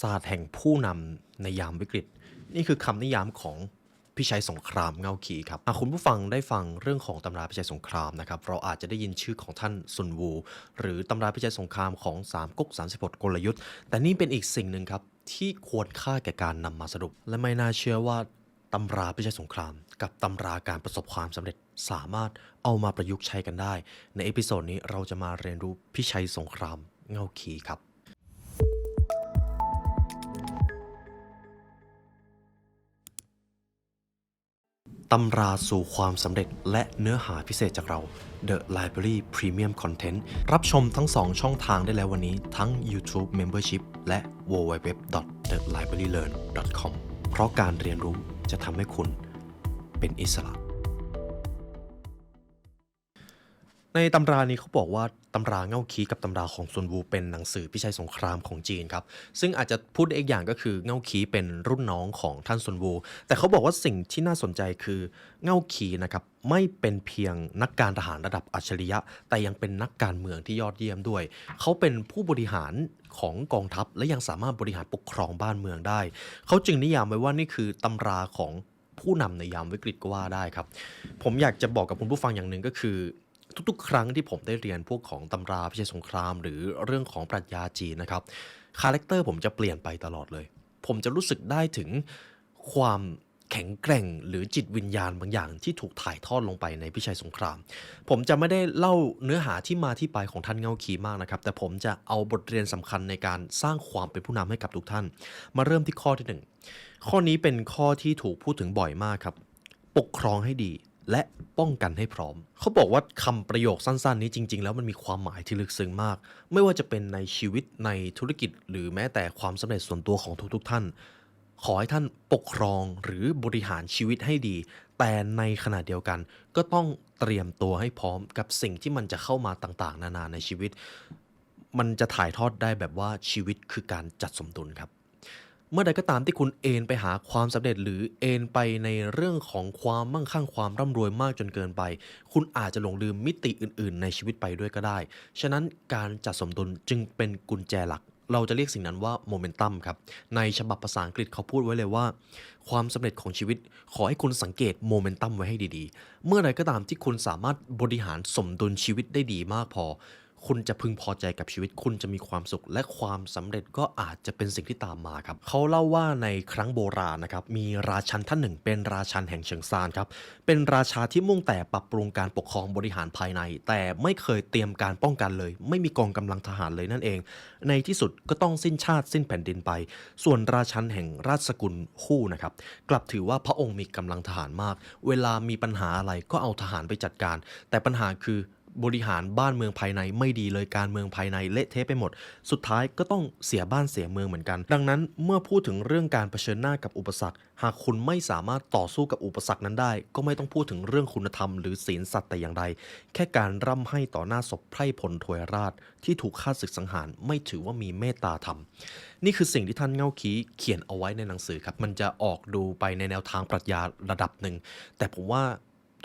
ศาสตร์แห่งผู้นำในยามวิกฤต นี่คือคำนิยามของพิชัยสงครามเงาขีครับหากคุณผู้ฟังได้ฟังเรื่องของตำราพิชัยสงครามนะครับ เราอาจจะได้ยินชื่อของท่านซุนวู หรือตำราพิชัยสงครามของสามก๊ก30บทกลยุทธ์ แต่นี่เป็นอีกสิ่งหนึ่งครับที่ควรค่าแก่การนำมาสรุป และไม่น่าเชื่อว่าตำราพิชัยสงคราม กับตำราการประสบความสำเร็จสามารถเอามาประยุกต์ใช้กันได้ ในเอพิโซดนี้เราจะมาเรียนรู้พิชัยสงครามเงาขีครับ ตำราสู่ความสำเร็จและเนื้อหาพิเศษจากเรา The Library Premium Content รับชมทั้ง 2 ช่องทางได้แล้ววันนี้ทั้ง YouTube Membership และ www.thelibrarylearn.com เพราะการเรียนรู้จะทำให้คุณเป็นอิสระ ในตำรานี้เขาบอกว่าตำราเง่าคีกับตำราของซุนวูเป็นหนังสือพิชัยสงครามของจีนครับ ซึ่งอาจจะพูดอีกอย่างก็คือเง่าคีเป็นรุ่นน้องของท่านซุนวู แต่เขาบอกว่าสิ่งที่น่าสนใจคือเง่าคีนะครับไม่เป็นเพียงนักการทหารระดับอัจฉริยะ แต่ยังเป็นนักการเมืองที่ยอดเยี่ยมด้วย เขาเป็นผู้บริหารของกองทัพและยังสามารถบริหารปกครองบ้านเมืองได้ เขาจึงนิยามไว้ว่านี่คือตำราของผู้นำในยามวิกฤตก็ว่าได้ครับ ผมอยากจะบอกกับคุณผู้ฟังอย่างหนึ่งก็คือ ทุกๆ ครั้งที่ผมได้เรียนพวกของตำราพิชัยสงคราม หรือเรื่องของปรัชญาจีนนะครับคาแรคเตอร์ผมจะเปลี่ยนไปตลอดเลย ผมจะรู้สึกได้ถึงความแข็งแกร่งหรือจิตวิญญาณบางอย่างที่ถูกถ่ายทอดลงไปในพิชัยสงคราม ผมจะไม่ได้เล่าเนื้อหาที่มาที่ไปของท่านเงาขีมากนะครับ แต่ผมจะเอาบทเรียนสำคัญในการสร้างความเป็นผู้นำให้กับทุกท่าน มาเริ่มที่ข้อที่หนึ่งข้อนี้เป็นข้อที่ถูกพูดถึงบ่อยมากครับ ปกครองให้ดี และป้องกันให้พร้อม เขาบอกว่าคำประโยคสั้นๆ นี้จริง ๆ แล้วมันมีความหมายที่ลึกซึ้งมาก ไม่ว่าจะเป็นในชีวิตในธุรกิจ หรือแม้แต่ความสำเร็จส่วนตัวของทุกๆ ท่าน ขอให้ท่านปกครองหรือบริหารชีวิตให้ดี แต่ในขณะเดียวกัน ก็ต้องเตรียมตัวให้พร้อมกับสิ่งที่มันจะเข้ามาต่างๆ นานาในชีวิต มันจะถ่ายทอดได้แบบว่าชีวิตคือการจัดสมดุลครับ เมื่อใดก็ตามที่คุณเอนไปหาความสำเร็จหรือเอนไปในเรื่องของความมั่งคั่งความร่ำรวยมากจนเกินไป คุณอาจจะหลงลืมมิติอื่น ๆ ในชีวิตไปด้วยก็ได้ ฉะนั้นการจัดสมดุลจึงเป็นกุญแจหลัก เราจะเรียกสิ่งนั้นว่าโมเมนตัมครับ ในฉบับภาษาอังกฤษเขาพูดไว้เลยว่า ความสำเร็จของชีวิต ขอให้คุณสังเกตโมเมนตัมไว้ให้ดีๆ เมื่อใดก็ตามที่คุณสามารถบริหารสมดุลชีวิตได้ดีมากพอ คุณจะพึงพอใจกับชีวิต คุณจะมีความสุข และความสำเร็จก็อาจจะเป็นสิ่งที่ตามมาครับเขาเล่าว่าในครั้งโบราณนะครับมีราชันท่านหนึ่ง เป็นราชันแห่งเชิงซานครับเป็นราชาที่มุ่งแต่ปรับปรุงการปกครองบริหารภายใน แต่ไม่เคยเตรียมการป้องกันเลย ไม่มีกองกำลังทหารเลยนั่นเอง ในที่สุดก็ต้องสิ้นชาติสิ้นแผ่นดินไป ส่วนราชันแห่งราชสกุลฮู้นะครับกลับถือว่าพระองค์มีกำลังทหารมาก เวลามีปัญหาอะไรก็เอาทหารไปจัดการ แต่ปัญหาคือ บริหารบ้านเมืองภายในไม่ดีเลยการเมืองภายในเละเทะไปหมด สุดท้ายก็ต้องเสียบ้านเสียเมืองเหมือนกัน ดังนั้นเมื่อพูดถึงเรื่องการเผชิญหน้ากับอุปสรรค หากคุณไม่สามารถต่อสู้กับอุปสรรคนั้นได้ ก็ไม่ต้องพูดถึงเรื่องคุณธรรมหรือศีลสัตย์แต่อย่างใด แค่การร่ำให้ต่อหน้าศพไพร่พลถวยราช ที่ถูกฆ่าศึกสังหารไม่ถือว่ามีเมตตาธรรม นี่คือสิ่งที่ท่านเง่าคีเขียนเอาไว้ในหนังสือครับมันจะออกดูไปในแนวทางปรัชญาระดับหนึ่งแต่ผมว่า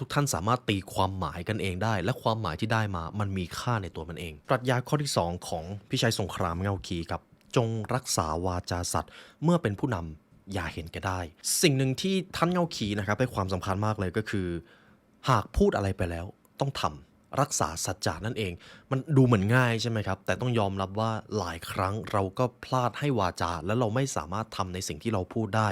ทุกท่านสามารถตีความหมายกันเองได้ และความหมายที่ได้มามันมีค่าในตัวมันเอง ปรัชญาข้อที่ 2 ของพิชัยสงครามเงาคีครับจงรักษาวาจาสัตว์เมื่อเป็นผู้นำอย่าเห็นแก่ได้ สิ่งหนึ่งที่ท่านเงาคีนะครับให้ความสำคัญมากเลยก็คือ หากพูดอะไรไปแล้ว ต้องทำรักษาสัจจานั่นเอง มันดูเหมือนง่ายใช่ไหมครับ แต่ต้องยอมรับว่าหลายครั้งเราก็พลาดให้วาจา และเราไม่สามารถทำในสิ่งที่เราพูดได้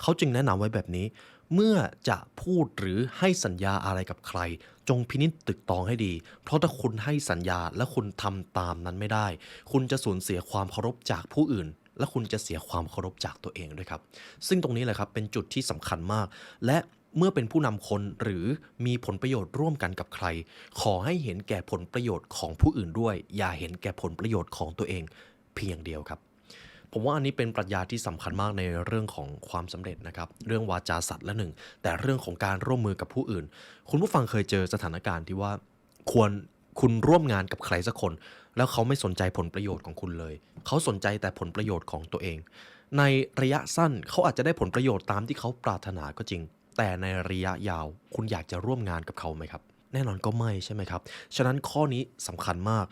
เขาจึงแนะนำไว้แบบนี้ เมื่อจะพูดหรือให้สัญญาอะไรกับใคร จงพินิจตึกตองให้ดี เพราะถ้าคุณให้สัญญาและคุณทำตามนั้นไม่ได้ คุณจะสูญเสียความเคารพจากผู้อื่น และคุณจะเสียความเคารพจากตัวเองด้วยครับ ซึ่งตรงนี้แหละครับเป็นจุดที่สำคัญมาก และเมื่อเป็นผู้นำคนหรือมีผลประโยชน์ร่วมกันกับใคร ขอให้เห็นแก่ผลประโยชน์ของผู้อื่นด้วย อย่าเห็นแก่ผลประโยชน์ของตัวเอง เพียงเดียวครับ ผมว่าอันนี้เป็นปรัชญาที่สำคัญมากในเรื่องของความสำเร็จนะครับ เรื่องวาจาสัตว์และหนึ่ง แต่เรื่องของการร่วมมือกับผู้อื่น คุณผู้ฟังเคยเจอสถานการณ์ที่ว่าควรคุณร่วมงานกับใครสักคน แล้วเขาไม่สนใจผลประโยชน์ของคุณเลย เขาสนใจแต่ผลประโยชน์ของตัวเอง ในระยะสั้นเขาอาจจะได้ผลประโยชน์ตามที่เขาปรารถนาก็จริง แต่ในระยะยาว คุณอยากจะร่วมงานกับเขาไหมครับ แน่นอนก็ไม่ใช่ไหมครับ ฉะนั้นข้อนี้สำคัญมาก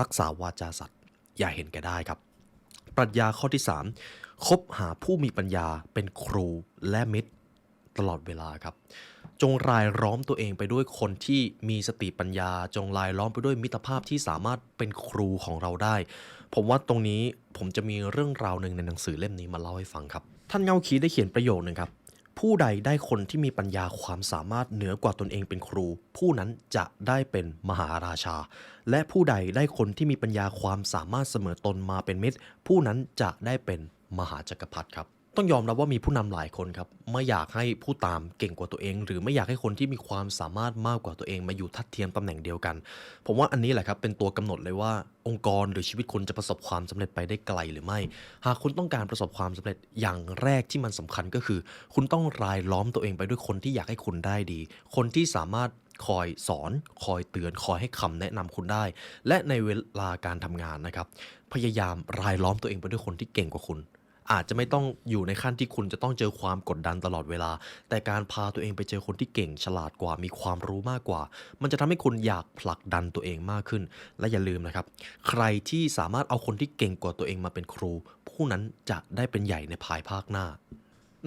รักษาวาจาสัตว์อย่าเห็นแก่ได้ครับ ปรัชญาข้อที่ 3 คบหาผู้มีปัญญาเป็นครูและมิตรตลอดเวลาครับ จงรายล้อมตัวเองไปด้วยคนที่มีสติปัญญา จงรายล้อมไปด้วยมิตรภาพที่สามารถเป็นครูของเราได้ ผมว่าตรงนี้ผมจะมีเรื่องราวหนึ่งในหนังสือเล่มนี้มาเล่าให้ฟังครับ ท่านเงาคีได้เขียนประโยคหนึ่งครับ ผู้ใดได้คนที่มีปัญญาความสามารถเหนือกว่าตนเองเป็นครู ผู้นั้นจะได้เป็นมหาราชา และผู้ใดได้คนที่มีปัญญาความสามารถเสมอตนมาเป็นมิตร ผู้นั้นจะได้เป็นมหาจักรพรรดิครับ ต้องยอมรับว่ามีผู้นำหลายคนครับไม่อยากให้ผู้ตามเก่งกว่าตัวเอง หรือไม่อยากให้คนที่มีความสามารถมากกว่าตัวเอง มาอยู่ทัดเทียมตำแหน่งเดียวกัน ผมว่าอันนี้แหละครับเป็นตัวกำหนดเลยว่าองค์กรหรือชีวิตคุณจะประสบความสำเร็จไปได้ไกลหรือไม่ หากคุณต้องการประสบความสำเร็จอย่างแรกที่มันสำคัญก็คือ คุณต้องรายล้อมตัวเองไปด้วยคนที่อยากให้คุณได้ดี คนที่สามารถคอยสอน คอยเตือน คอยให้คำแนะนำคุณได้ และในเวลาการทำงานนะครับ พยายามรายล้อมตัวเองไปด้วยคนที่เก่งกว่าคุณ อาจจะไม่ต้องอยู่ในขั้นที่คุณจะต้องเจอความกดดันตลอดเวลา แต่การพาตัวเองไปเจอคนที่เก่งฉลาดกว่า มีความรู้มากกว่า มันจะทำให้คุณอยากผลักดันตัวเองมากขึ้น และอย่าลืมนะครับ ใครที่สามารถเอาคนที่เก่งกว่าตัวเองมาเป็นครู ผู้นั้นจะได้เป็นใหญ่ในภายภาคหน้า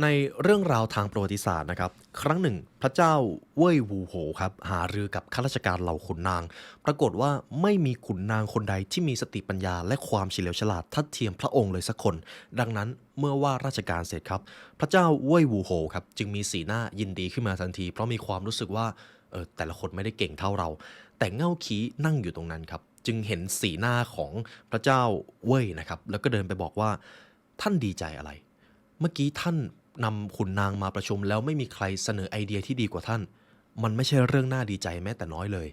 ในเรื่องราวทางประวัติศาสตร์นะครับ ครั้งหนึ่ง พระเจ้าเว่ยวูโหครับหารือกับข้าราชการเหล่าขุนนาง ปรากฏว่าไม่มีขุนนางคนใดที่มีสติปัญญาและความเฉลียวฉลาดทัดเทียมพระองค์เลยสักคน ดังนั้นเมื่อว่าราชการเสร็จครับ พระเจ้าเว่ยวูโหครับจึงมีสีหน้ายินดีขึ้นมาทันที เพราะมีความรู้สึกว่าเออแต่ละคนไม่ได้เก่งเท่าเรา แต่เง่าคีนั่งอยู่ตรงนั้นครับ จึงเห็นสีหน้าของพระเจ้าเว่ยนะครับ แล้วก็เดินไปบอกว่าท่านดีใจอะไร เมื่อกี้ท่าน นำขุนนางมาประชุมแล้วไม่มีใครเสนอไอเดียที่ดีกว่าท่าน มันไม่ใช่เรื่องน่าดีใจแม้แต่น้อยเลย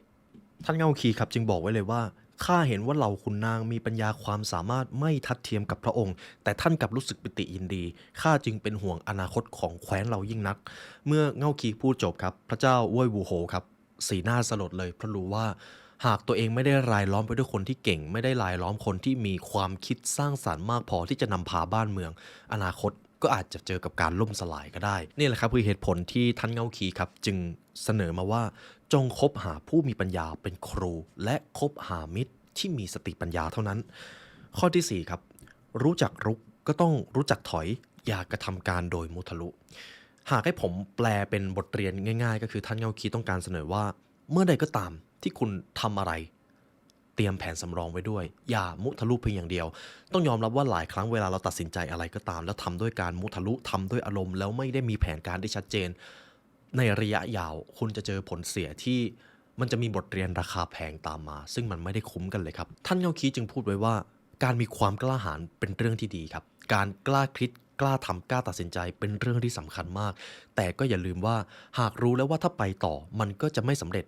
ท่านเงาคีครับจึงบอกไว้เลยว่าข้าเห็นว่าเหล่าขุนนางมีปัญญาความสามารถไม่ทัดเทียมกับพระองค์ แต่ท่านกลับรู้สึกปิติยินดีข้าจึงเป็นห่วงอนาคตของแคว้นเรายิ่งนัก เมื่อเงาคีพูดจบครับ พระเจ้าเว่ยวูโหครับ สีหน้าสลดเลยเพราะรู้ว่า หากตัวเองไม่ได้รายล้อมไปด้วยคนที่เก่ง ไม่ได้รายล้อมคนที่มีความคิดสร้างสารรค์มากพอที่จะนำพาบ้านเมือง อนาคต ก็อาจจะเจอกับการล่มสลายก็ได้ นี่แหละครับคือเหตุผลที่ท่านเงาคีครับ จึงเสนอมาว่าจงคบหาผู้มีปัญญาเป็นครู และคบหามิตรที่มีสติปัญญาเท่านั้น ข้อที่4ครับรู้จักรุกก็ต้องรู้จักถอยอย่ากระทำการโดยมุทะลุ หากให้ผมแปลเป็นบทเรียนง่าย ๆ ก็คือท่านเงาคีต้องการเสนอว่า เมื่อใดก็ตามที่คุณทำอะไร ตรียมแผนสำรองไว้ด้วย อย่ามุทะลุเพียงอย่างเดียว ต้องยอมรับว่าหลายครั้งเวลาเราตัดสินใจอะไรก็ตาม แล้วทำด้วยการมุทะลุทำด้วยอารมณ์ แล้วไม่ได้มีแผนการที่ชัดเจน ในระยะยาวคุณจะเจอผลเสียที่มันจะมีบทเรียนราคาแพงตามมา ซึ่งมันไม่ได้คุ้มกันเลยครับ ท่านเงาคีจึงพูดไว้ว่า การมีความกล้าหาญเป็นเรื่องที่ดีครับ การกล้าคิดกล้าทำกล้าตัดสินใจเป็นเรื่องที่สำคัญมาก แต่ก็อย่าลืมว่าหากรู้แล้วว่าถ้าไปต่อมันก็จะไม่สำเร็จ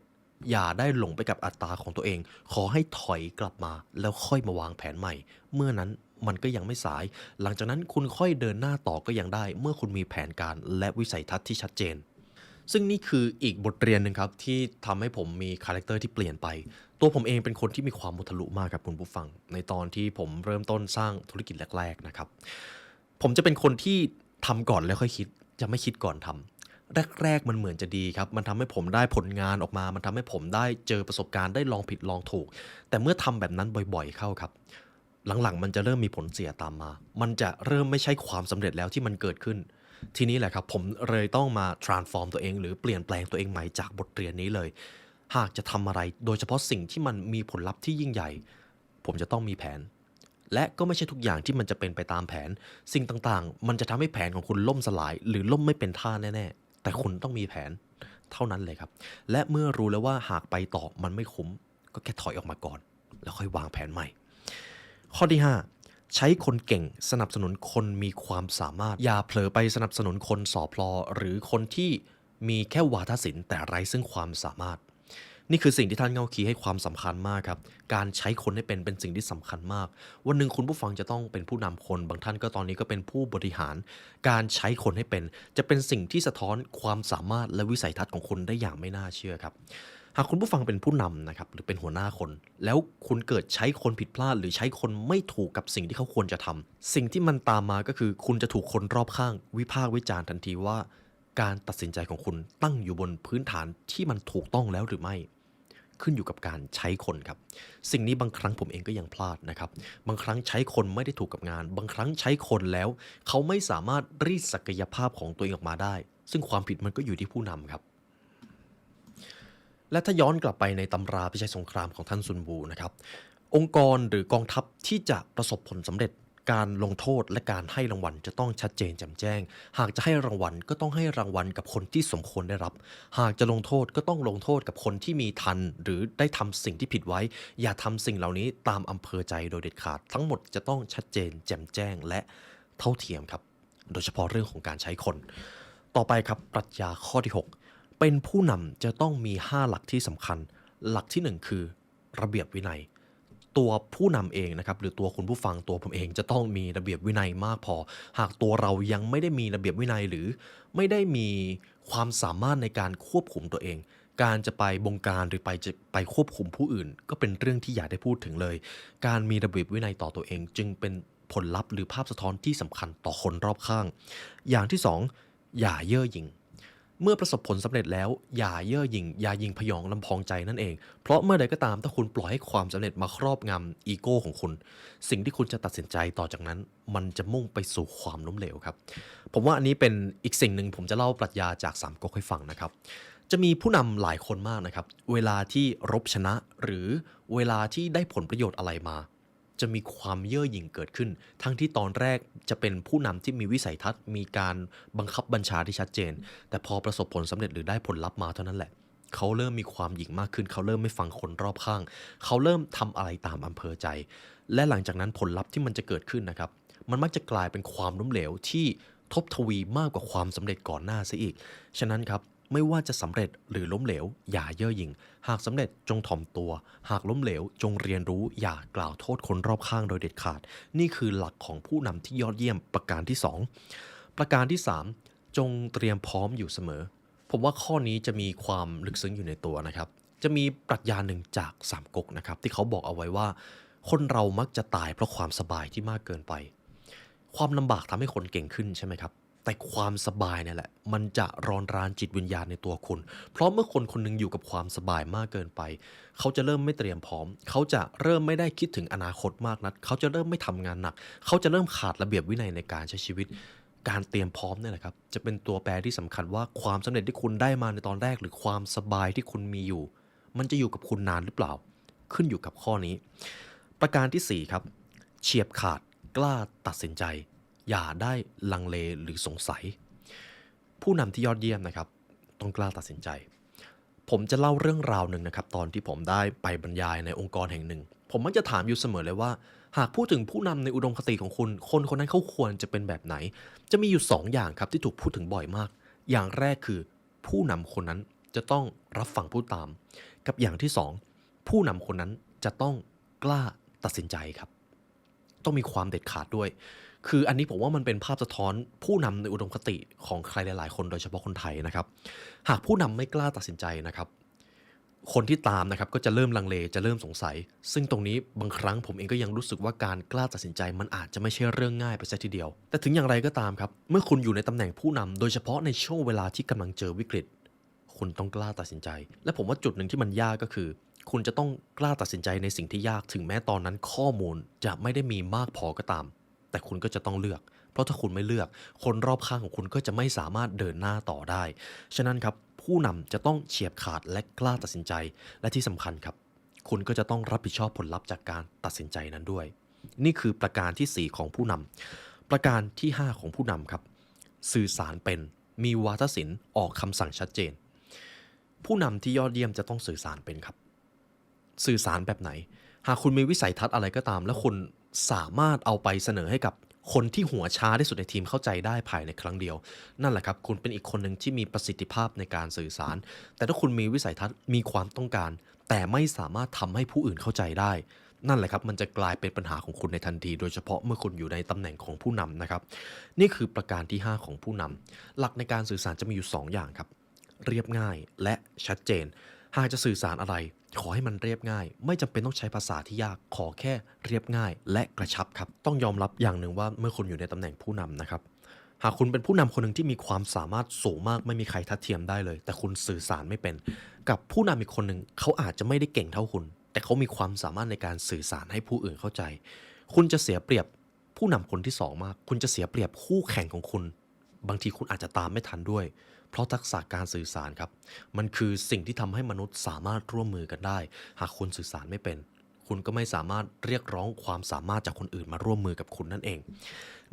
อย่าได้หลงไปกับอัตราของตัวเอง ขอให้ถอยกลับมาแล้วค่อยมาวางแผนใหม่ เมื่อนั้นมันก็ยังไม่สาย หลังจากนั้นคุณค่อยเดินหน้าต่อก็ยังได้ เมื่อคุณมีแผนการและวิสัยทัศน์ที่ชัดเจน ซึ่งนี่คืออีกบทเรียนหนึ่งครับที่ทำให้ผมมีคาแรคเตอร์ที่เปลี่ยนไป ตัวผมเองเป็นคนที่มีความมุทะลุมากครับคุณผู้ฟัง ในตอนที่ผมเริ่มต้นสร้างธุรกิจแรก ๆนะครับ ผมจะเป็นคนที่ทำก่อนแล้วค่อยคิด จะไม่คิดก่อนทำ แรก ๆ มันเหมือนจะดีครับ มันทำให้ผมได้ผลงานออกมา มันทำให้ผมได้เจอประสบการณ์ได้ลองผิดลองถูก แต่เมื่อทำแบบนั้นบ่อย ๆ เข้าครับ หลังๆ มันจะเริ่มมีผลเสียตามมา มันจะเริ่มไม่ใช่ความสำเร็จแล้วที่มันเกิดขึ้น ทีนี้แหละครับ ผมเลยต้องมา transform ตัวเอง หรือเปลี่ยนแปลงตัวเองใหม่จากบทเรียนนี้เลย หากจะทำอะไร โดยเฉพาะสิ่งที่มันมีผลลัพธ์ที่ยิ่งใหญ่ ผมจะต้องมีแผนและก็ไม่ใช่ทุกอย่างที่มันจะเป็นไปตามแผน สิ่งต่างๆ มันจะทำให้แผนของคุณล่มสลาย หรือล่มไม่เป็นท่าแน่ๆ แต่คุณต้องมีแผนเท่านั้นเลยครับ และเมื่อรู้แล้วว่าหากไปต่อมันไม่คุ้ม ก็แค่ถอยออกมาก่อน แล้วค่อยวางแผนใหม่ ข้อที่ 5 ใช้คนเก่งสนับสนุนคนมีความสามารถ อย่าเผลอไปสนับสนุนคนสอพลอหรือคนที่มีแค่วาทศิลป์แต่ไร้ซึ่งความสามารถ นี่คือสิ่งที่ท่านเงาคีให้ความสำคัญมากครับ การใช้คนให้เป็นเป็นสิ่งที่สำคัญมาก วันหนึ่งคุณผู้ฟังจะต้องเป็นผู้นำคน บางท่านก็ตอนนี้ก็เป็นผู้บริหาร การใช้คนให้เป็น จะเป็นสิ่งที่สะท้อนความสามารถและวิสัยทัศน์ของคุณได้อย่างไม่น่าเชื่อครับหากคุณผู้ฟังเป็นผู้นำนะครับหรือเป็นหัวหน้าคน แล้วคุณเกิดใช้คนผิดพลาด หรือใช้คนไม่ถูกกับสิ่งที่เขาควรจะทำสิ่งที่มันตามมาก็คือ คุณจะถูกคนรอบข้าง วิพากษ์วิจารณ์ทันทีว่า การตัดสินใจของคุณตั้งอยู่บนพื้นฐานที่มันถูกต้องแล้วหรือไม่ ขึ้นอยู่กับการใช้คนครับ สิ่งนี้บางครั้งผมเองก็ยังพลาดนะครับ บางครั้งใช้คนไม่ได้ถูกกับงาน บางครั้งใช้คนแล้ว เขาไม่สามารถรีดศักยภาพของตัวเองออกมาได้ ซึ่งความผิดมันก็อยู่ที่ผู้นำครับและถ้าย้อนกลับไปในตำราพิชัยสงครามของท่านซุนวูนะครับ องค์กรหรือกองทัพที่จะประสบผลสำเร็จ การลงโทษและการให้รางวัลจะต้องชัดเจนแจ่มแจ้ง หากจะให้รางวัลก็ต้องให้รางวัลกับคนที่สมควรได้รับ หากจะลงโทษก็ต้องลงโทษกับคนที่มีทัน หรือได้ทำสิ่งที่ผิดไว้ อย่าทำสิ่งเหล่านี้ตามอำเภอใจโดยเด็ดขาด ทั้งหมดจะต้องชัดเจน แจ่มแจ้งและเท่าเทียมครับ โดยเฉพาะเรื่องของการใช้คน ต่อไปครับปรัชญาข้อที่ 6 เป็นผู้นำจะต้องมี 5 หลักที่สำคัญ หลักทีหนึ่1 คือ ระเบียบวินัย ตัวผู้นำเองนะครับหรือตัวคุณผู้ฟังตัวผมเองจะต้องมีระเบียบวินัยมากพอ หากตัวเรายังไม่ได้มีระเบียบวินัยหรือ ไม่ได้มีความสามารถในการควบคุมตัวเอง การจะไปบงการหรือไปจะไปควบคุมผู้อื่น ก็เป็นเรื่องที่อยากได้พูดถึงเลย การมีระเบียบวินัยต่อตัวเอง จึงเป็นผลลัพธ์หรือภาพสะท้อนที่สำคัญต่อคนรอบข้าง อย่างที่สองอย่าเย่อหยิ่ง เมื่อประสบผลสำเร็จแล้ว อย่าเย่อหยิ่งอย่ายิงพยองลำพองใจนั่นเอง เพราะเมื่อใดก็ตามถ้าคุณปล่อยให้ความสำเร็จมาครอบงำอีโก้ของคุณ สิ่งที่คุณจะตัดสินใจต่อจากนั้น มันจะมุ่งไปสู่ความล้มเหลวครับ ผมว่าอันนี้เป็นอีกสิ่งหนึ่งผมจะเล่าปรัชญาจากสามก๊กให้ฟังนะครับจะมีผู้นำหลายคนมากนะครับ เวลาที่รบชนะหรือเวลาที่ได้ผลประโยชน์อะไรมา จะมีความเย่อหยิ่งเกิดขึ้น ทั้งที่ตอนแรกจะเป็นผู้นำที่มีวิสัยทัศน์ มีการบังคับบัญชาที่ชัดเจน แต่พอประสบผลสำเร็จหรือได้ผลลัพธ์มาเท่านั้นแหละเขาเริ่มมีความหยิ่งมากขึ้น เขาเริ่มไม่ฟังคนรอบข้าง เขาเริ่มทำอะไรตามอำเภอใจ และหลังจากนั้นผลลัพธ์ที่มันจะเกิดขึ้นนะครับ มันมักจะกลายเป็นความล้มเหลวที่ทบทวีมากกว่าความสำเร็จก่อนหน้าซะอีก ฉะนั้นครับ ไม่ว่าจะสำเร็จหรือล้มเหลว อย่าเย่อหยิ่ง หากสำเร็จจงถ่อมตัว หากล้มเหลว จงเรียนรู้อย่ากล่าวโทษคนรอบข้างโดยเด็ดขาด นี่คือหลักของผู้นำที่ยอดเยี่ยมประการที่ 2 ประการที่ 3 จงเตรียมพร้อมอยู่เสมอ ผมว่าข้อนี้จะมีความลึกซึ้งอยู่ในตัวนะครับ จะมีปรัชญาหนึ่งจากสามก๊กนะครับที่เขาบอกเอาไว้ว่า คนเรามักจะตายเพราะความสบายที่มากเกินไป ความลำบากทำให้คนเก่งขึ้นใช่ไหมครับ แต่ความสบายเนี่ยแหละ มันจะรอนรานจิตวิญญาณในตัวคุณ เพราะเมื่อคนคนหนึงอยู่กับความสบายมากเกินไป เขาจะเริ่มไม่เตรียมพร้อม เขาจะเริ่มไม่ได้คิดถึงอนาคตมากนัก เขาจะเริ่มไม่ทำงานหนัก เขาจะเริ่มขาดระเบียบวินัยในการใช้ชีวิต การเตรียมพร้อมเนี่ยแหละครับ จะเป็นตัวแปรที่สำคัญว่าความสำเร็จที่คุณได้มาในตอนแรก หรือความสบายที่คุณมีอยู่ มันจะอยู่กับคุณนานหรือเปล่า ขึ้นอยู่กับข้อนี้ ประการที่สี่ครับ เฉียบขาดกล้าตัดสินใจ อย่าได้ลังเลหรือสงสัย ผู้นำที่ยอดเยี่ยมนะครับ ต้องกล้าตัดสินใจ ผมจะเล่าเรื่องราวหนึ่งนะครับ ตอนที่ผมได้ไปบรรยายในองค์กรแห่งหนึ่ง ผมมักจะถามอยู่เสมอเลยว่า หากพูดถึงผู้นำในอุดมคติของคุณ คนคนนั้นเขาควรจะเป็นแบบไหน จะมีอยู่ 2 อย่างครับที่ถูกพูดถึงบ่อยมาก อย่างแรกคือ ผู้นำคนนั้นจะต้องรับฟังผู้ตาม กับอย่างที่ 2 ผู้นำคนนั้นจะต้องกล้าตัดสินใจครับ ต้องมีความเด็ดขาดด้วย คืออันนี้ผมว่ามันเป็นภาพสะท้อนผู้นำในอุดมคติของใครหลาย ๆ คนโดยเฉพาะคนไทยนะครับ หากผู้นำไม่กล้าตัดสินใจนะครับ คนที่ตามนะครับก็จะเริ่มลังเลจะเริ่มสงสัย ซึ่งตรงนี้บางครั้งผมเองก็ยังรู้สึกว่าการกล้าตัดสินใจมันอาจจะไม่ใช่เรื่องง่ายไปซะทีเดียว แต่ถึงอย่างไรก็ตามครับ เมื่อคุณอยู่ในตำแหน่งผู้นำโดยเฉพาะในช่วงเวลาที่กำลังเจอวิกฤต คุณต้องกล้าตัดสินใจ และผมว่าจุดหนึ่งที่มันยากก็คือคุณจะต้องกล้าตัดสินใจในสิ่งที่ยากถึงแม้ตอนนั้นข้อมูลจะไม่ได้มีมากพอก็ตาม แต่คุณก็จะต้องเลือก เพราะถ้าคุณไม่เลือก คนรอบข้างของคุณก็จะไม่สามารถเดินหน้าต่อได้ ฉะนั้นครับผู้นำจะต้องเฉียบขาดและกล้าตัดสินใจ และที่สำคัญครับ คุณก็จะต้องรับผิดชอบผลลัพธ์จากการตัดสินใจนั้นด้วย นี่คือประการที่ 4 ของผู้นำประการที่ 5 ของผู้นำครับ สื่อสารเป็นมีวาทศิลป์ออกคำสั่งชัดเจน ผู้นำที่ยอดเยี่ยมจะต้องสื่อสารเป็นครับ สื่อสารแบบไหน หากคุณมีวิสัยทัศน์อะไรก็ตาม และคุณ สามารถเอาไปเสนอให้กับคนที่หัวช้าที่สุดในทีมเข้าใจได้ภายในครั้งเดียว นั่นแหละครับ คุณเป็นอีกคนหนึ่งที่มีประสิทธิภาพในการสื่อสาร แต่ถ้าคุณมีวิสัยทัศน์มีความต้องการ แต่ไม่สามารถทำให้ผู้อื่นเข้าใจได้ นั่นแหละครับมันจะกลายเป็นปัญหาของคุณในทันที โดยเฉพาะเมื่อคุณอยู่ในตำแหน่งของผู้นำนะครับ นี่คือประการที่ 5 ของผู้นำหลักในการสื่อสารจะมีอยู่ 2 อย่างครับ เรียบง่ายและชัดเจน หากจะสื่อสารอะไร ขอให้มันเรียบง่าย ไม่จำเป็นต้องใช้ภาษาที่ยากขอแค่เรียบง่าย และกระชับครับ ต้องยอมรับอย่างหนึ่งว่าเมื่อคุณอยู่ในตำแหน่งผู้นำนะครับหากคุณเป็นผู้นำคนหนึ่งที่มีความสามารถสูงมากไม่มีใครทัดเทียมได้เลย แต่คุณสื่อสารไม่เป็น กับผู้นำอีกคนหนึ่งเขาอาจจะไม่ได้เก่งเท่าคุณ แต่เขามีความสามารถในการสื่อสารให้ผู้อื่นเข้าใจ คุณจะเสียเปรียบผู้นำคนที่สองมาก คุณจะเสียเปรียบคู่แข่งของคุณ บางทีคุณอาจจะตามไม่ทันด้วย เพราะทักษะการสื่อสารครับ มันคือสิ่งที่ทำให้มนุษย์สามารถร่วมมือกันได้ หากคุณสื่อสารไม่เป็น คุณก็ไม่สามารถเรียกร้องความสามารถจากคนอื่นมาร่วมมือกับคุณนั่นเอง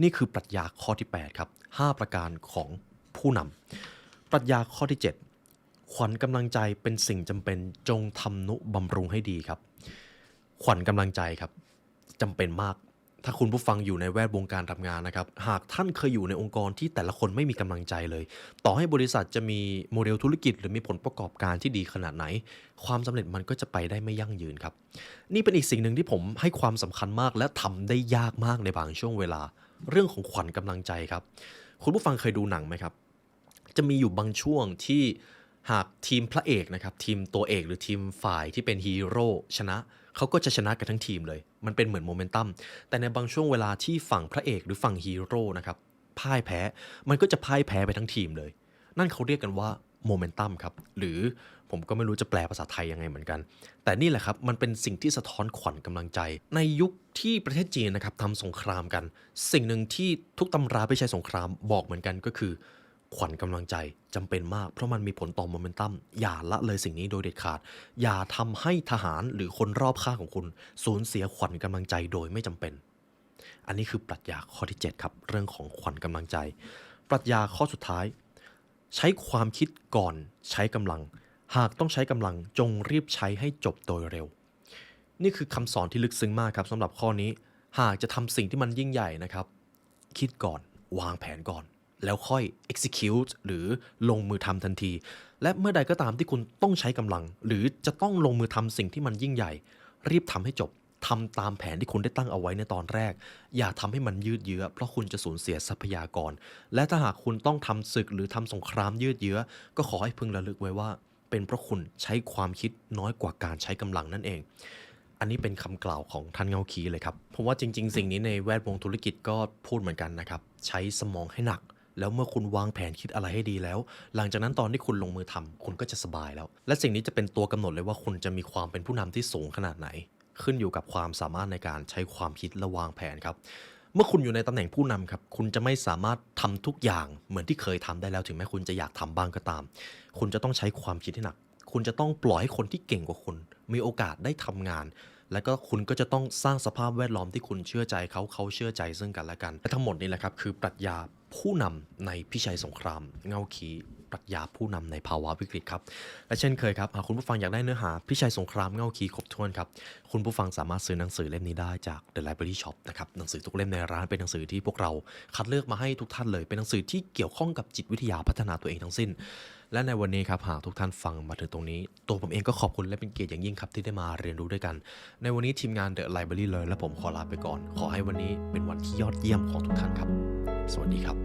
นี่คือปรัชญาข้อที่ 8 ครับ 5 ประการของผู้นำปรัชญาข้อที่ 7 ขวัญกำลังใจเป็นสิ่งจำเป็นจงทำนุบำรุงให้ดีครับ ขวัญกำลังใจครับจำเป็นมาก ถ้าคุณผู้ฟังอยู่ในแวดวงการทำงานนะครับ หากท่านเคยอยู่ในองค์กรที่แต่ละคนไม่มีกำลังใจเลย ต่อให้บริษัทจะมีโมเดลธุรกิจ หรือมีผลประกอบการที่ดีขนาดไหน ความสำเร็จมันก็จะไปได้ไม่ยั่งยืนครับ นี่เป็นอีกสิ่งหนึ่งที่ผมให้ความสำคัญมาก และทำได้ยากมากในบางช่วงเวลา เรื่องของขวัญกำลังใจครับ คุณผู้ฟังเคยดูหนังไหมครับ จะมีอยู่บางช่วงที่ หากทีมพระเอกนะครับทีมตัวเอกหรือทีมฝ่ายที่เป็นฮีโร่ชนะเขาก็จะชนะกันทั้งทีมเลย มันเป็นเหมือนโมเมนตัมแต่ในบางช่วงเวลาที่ฝั่งพระเอกหรือฝั่งฮีโร่นะครับพ่ายแพ้มันก็จะพ่ายแพ้ไปทั้งทีมเลย นั่นเขาเรียกกันว่าโมเมนตัมครับหรือผมก็ไม่รู้จะแปลภาษาไทยยังไงเหมือนกัน แต่นี่แหละครับ มันเป็นสิ่งที่สะท้อนขวัญกำลังใจ ในยุคที่ประเทศจีนนะครับทำสงครามกัน สิ่งหนึ่งที่ทุกตำราพิชัยสงครามบอกเหมือนกันก็คือ ขวัญกำลังใจจำเป็นมาก เพราะมันมีผลต่อโมเมนตัมอย่าละเลยสิ่งนี้โดยเด็ดขาด อย่าทำให้ทหารหรือคนรอบข้างของคุณ สูญเสียขวัญกำลังใจโดยไม่จำเป็น อันนี้คือปรัชญาข้อที่ 7 ครับ เรื่องของขวัญกำลังใจ ปรัชญาข้อสุดท้าย ใช้ความคิดก่อนใช้กำลัง หากต้องใช้กำลังจงรีบใช้ให้จบโดยเร็ว นี่คือคำสอนที่ลึกซึ้งมากครับสำหรับข้อนี้ หากจะทำสิ่งที่มันยิ่งใหญ่นะครับ คิดก่อน วางแผนก่อน แล้วค่อย execute หรือลงมือทำทันที และเมื่อใดก็ตามที่คุณต้องใช้กำลัง หรือจะต้องลงมือทำสิ่งที่มันยิ่งใหญ่ รีบทำให้จบทำตามแผนที่คุณได้ตั้งเอาไว้ในตอนแรก อย่าทำให้มันยืดเยื้อ เพราะคุณจะสูญเสียทรัพยากร และถ้าหากคุณต้องทำศึกหรือทำสงครามยืดเยื้อ ก็ขอให้พึงระลึกไว้ว่า เป็นเพราะคุณใช้ความคิดน้อยกว่าการใช้กำลังนั่นเอง อันนี้เป็นคำกล่าวของท่านเงาคีเลยครับผมว่าจริง ๆ สิ่งนี้ในแวดวงธุรกิจก็พูดเหมือนกันนะครับ ใช้สมองให้หนัก แล้วเมื่อคุณวางแผนคิดอะไรให้ดีแล้ว หลังจากนั้นตอนที่คุณลงมือทำคุณก็จะสบายแล้ว และสิ่งนี้จะเป็นตัวกำหนดเลยว่าคุณจะมีความเป็นผู้นำที่สูงขนาดไหน ขึ้นอยู่กับความสามารถในการใช้ความคิดและวางแผนครับเมื่อคุณอยู่ในตำแหน่งผู้นำครับ คุณจะไม่สามารถทำทุกอย่างเหมือนที่เคยทำได้แล้วถึงแม้คุณจะอยากทำบ้างก็ตาม คุณจะต้องใช้ความคิดให้หนัก คุณจะต้องปล่อยให้คนที่เก่งกว่าคุณ มีโอกาสได้ทำงาน แล้วก็คุณก็จะต้องสร้างสภาพแวดล้อมที่คุณเชื่อใจเขาเขาเชื่อใจซึ่งกันและกันและทั้งหมดนี้แหละครับคือปรัชญาผู้นำในพิชัยสงคราม เงาขีปรัชญาผู้นำในภาวะวิกฤตครับ และเช่นเคยครับหากคุณผู้ฟังอยากได้เนื้อหาพิชัยสงครามเงาขีครบถ้วนครับ คุณผู้ฟังสามารถซื้อหนังสือเล่มนี้ได้จาก The Library Shop นะครับ หนังสือทุกเล่มในร้านเป็นหนังสือที่พวกเราคัดเลือกมาให้ทุกท่านเลย เป็นหนังสือที่เกี่ยวข้องกับจิตวิทยาพัฒนาตัวเองทั้งสิ้น และในวันนี้ครับหากทุกท่านฟังมาถึงตรงนี้ ตัวผมเองก็ขอบคุณและเป็นเกียรติอย่างยิ่งครับที่ได้มาเรียนรู้ด้วยกัน ในวันนี้ทีมงาน The Library เลยและผมขอลาไปก่อน ขอให้วันนี้เป็นวันที่ยอดเยี่ยมของทุกท่านครับ สวัสดีครับ